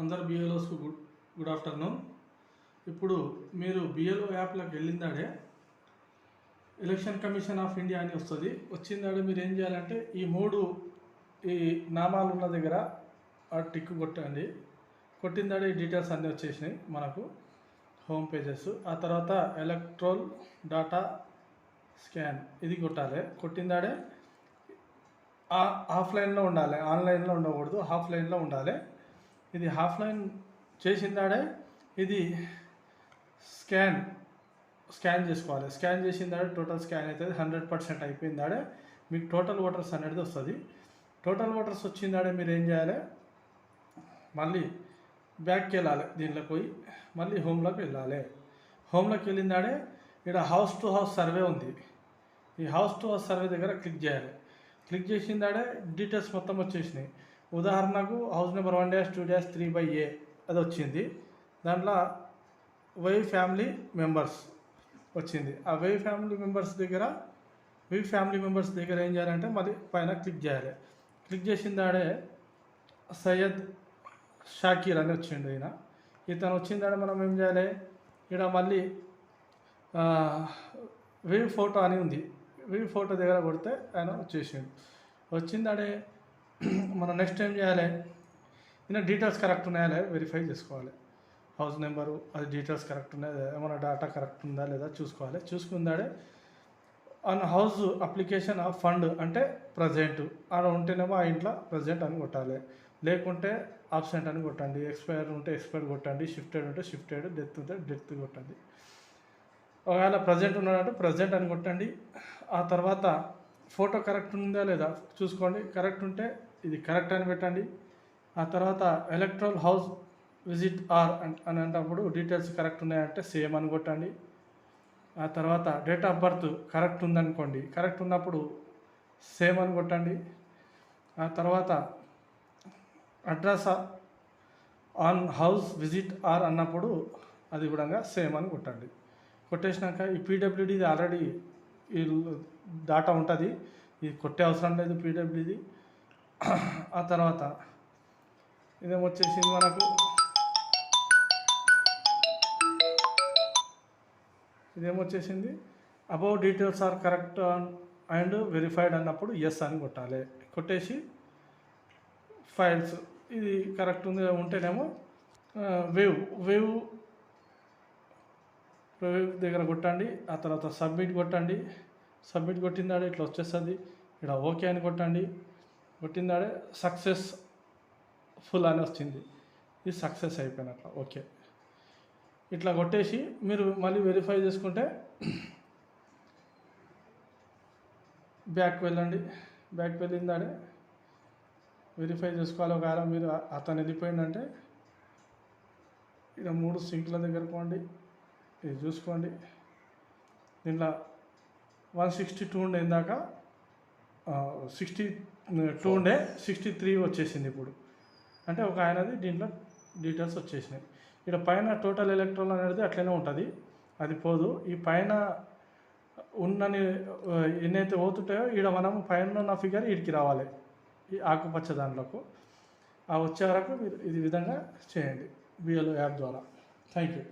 అందరు బిఎల్ఓస్కు good good afternoon ఇప్పుడు మీరు బిఎల్ఓ యాప్లోకి వెళ్ళిందాడే ఎలక్షన్ కమిషన్ ఆఫ్ ఇండియా అని వస్తుంది. వచ్చిందాడే మీరు ఏం చేయాలంటే ఈ మూడు ఈ నామాలు ఉన్న దగ్గర ఆ టిక్ కొట్టండి. కొట్టిందాడే ఈ డీటెయిల్స్ అన్నీ వచ్చేసినాయి మనకు హోమ్ పేజెస్ ఆ తర్వాత ఎలక్ట్రోల్ డాటా స్కాన్ ఇది కొట్టాలి. కొట్టిందాడే ఆఫ్లైన్లో ఉండాలి. ఆన్లైన్లో ఉండకూడదు ఆఫ్లైన్లో ఉండాలి. ఇది ఆఫ్లైన్ చేసిందాడే ఇది స్కాన్ స్కాన్ చేసుకోవాలి. స్కాన్ చేసిందాడే టోటల్ స్కాన్ అవుతుంది హండ్రెడ్ పర్సెంట్ అయిపోయిందాడే. మీకు టోటల్ ఓటర్స్ అనేది వస్తుంది. టోటల్ ఓటర్స్ వచ్చిందాడే మీరు ఏం చేయాలి? మళ్ళీ బ్యాక్కి వెళ్ళాలి దీంట్లోకి పోయి. మళ్ళీ హోమ్లోకి వెళ్ళాలి. హోమ్లోకి వెళ్ళిందాడే ఇక్కడ హౌస్ టు హౌస్ సర్వే ఉంది. ఈ హౌస్ టు హౌస్ సర్వే దగ్గర క్లిక్ చేయాలి. క్లిక్ చేసిందాడే డీటెయిల్స్ మొత్తం వచ్చేసినాయి. ఉదాహరణకు house number one dash two dash three by A అది వచ్చింది. దాంట్లో వై ఫ్యామిలీ మెంబర్స్ వచ్చింది. ఆ వై ఫ్యామిలీ మెంబర్స్ దగ్గర వై ఫ్యామిలీ మెంబర్స్ దగ్గర ఏం చేయాలంటే మళ్ళీ పైన క్లిక్ చేయాలి. క్లిక్ చేసిందాడే సయ్యద్ షాకీర్ అని వచ్చిండు ఈయన. ఇతను వచ్చిందాడే మనం ఏం చేయాలి? ఇక్కడ మళ్ళీ వేవ్ ఫోటో అని ఉంది. వేవ్ ఫోటో దగ్గర కొడితే ఆయన వచ్చేసిండు. వచ్చిందాడే మనం నెక్స్ట్ ఏం చేయాలి? ఇంకా డీటెయిల్స్ కరెక్ట్ ఉన్నాయా? వెరిఫై చేసుకోవాలి. హౌస్ నెంబరు అది డీటెయిల్స్ కరెక్ట్ ఉన్నాయా ఏమైనా డేటా కరెక్ట్ ఉందా? లేదా చూసుకోవాలి. చూసుకుందాడే అన్ హౌస్ అప్లికేషన్ ఆఫ్ ఫండ్ అంటే ప్రజెంట్ అక్కడ ఉంటేనేమో ఆ ఇంట్లో ప్రజెంట్ అని కొట్టాలి. లేకుంటే ఆబ్సెంట్ అని కొట్టండి. ఎక్స్పైర్ ఉంటే ఎక్స్పైర్ కొట్టండి. షిఫ్టెడ్ ఉంటే షిఫ్టెడ్ డెత్ ఉంటే డెత్ కొట్టండి. ఒకవేళ ప్రజెంట్ ఉన్నాడంటే ప్రజెంట్ అని కొట్టండి. ఆ తర్వాత ఫోటో కరెక్ట్ ఉందా లేదా చూసుకోండి. కరెక్ట్ ఉంటే ఇది కరెక్ట్ అని పెట్టండి. ఆ తర్వాత ఎలక్ట్రల్ హౌస్ విజిట్ ఆర్ అని అంటప్పుడు డీటెయిల్స్ కరెక్ట్ ఉన్నాయంటే సేమ్ అని కొట్టండి. ఆ తర్వాత డేట్ ఆఫ్ బర్త్ కరెక్ట్ ఉందనుకోండి. కరెక్ట్ ఉన్నప్పుడు సేమ్ అని కొట్టండి. ఆ తర్వాత address on house visit or అన్నప్పుడు అది కూడా సేమ్ అని కొట్టండి. కొట్టేసినాక ఈ పీడబ్ల్యూడీది ఆల్రెడీ డాటా ఉంటుంది. ఇది కొట్టే అవసరం లేదు పీడబ్ల్యూది ఆ తర్వాత ఇదేమొచ్చేసింది మనకు? ఇదేమొచ్చేసింది? Above details are correct and verified అన్నప్పుడు ఎస్ అని కొట్టాలి. కొట్టేసి ఫైల్స్. ఇది కరెక్ట్ ఉంది ఉంటేనేమో వేవ్ వేవ్ వేవ్ దగ్గర కొట్టండి ఆ తర్వాత సబ్మిట్ కొట్టండి. సబ్మిట్ కొట్టిందాడే ఇట్లా వచ్చేస్తుంది. ఇక్కడ ఓకే అని కొట్టండి. కొట్టిందాడే సక్సెస్ ఫుల్ అని వచ్చింది. ఇది సక్సెస్ అయిపోయినట్ల ఓకే. ఇట్లా కొట్టేసి మీరు మళ్ళీ వెరిఫై చేసుకుంటే బ్యాక్ వెళ్ళండి. బ్యాక్ వెళ్ళిందాడే వెరిఫై చేసుకోవాలి. ఒకవేళ మీరు అతను వెళ్ళిపోయిందంటే ఇక మూడు సింక్ల దగ్గర పోండి. ఇది చూసుకోండి. దీంట్లో వన్ సిక్స్టీ టూ ఉండే ఇందాక సిక్స్టీ టూ ఉండే సిక్స్టీ త్రీ వచ్చేసింది ఇప్పుడు. అంటే ఒక ఆయనది దీంట్లో డీటెయిల్స్ వచ్చేసినాయి. ఇక్కడ పైన టోటల్ ఎలక్ట్రాన్ అనేది అట్లనే ఉంటుంది. అది పోదు. ఈ పైన ఉన్నని ఎన్నైతే పోతుంటాయో ఈడ మనం పైన ఉన్న ఫిగర్ ఇడికి రావాలి. ఈ ఆకుపచ్చ దాంట్లోకి. ఆ వచ్చే వరకు మీరు ఇది విధంగా చేయండి. బిఎల్ యాప్ ద్వారా. Thank you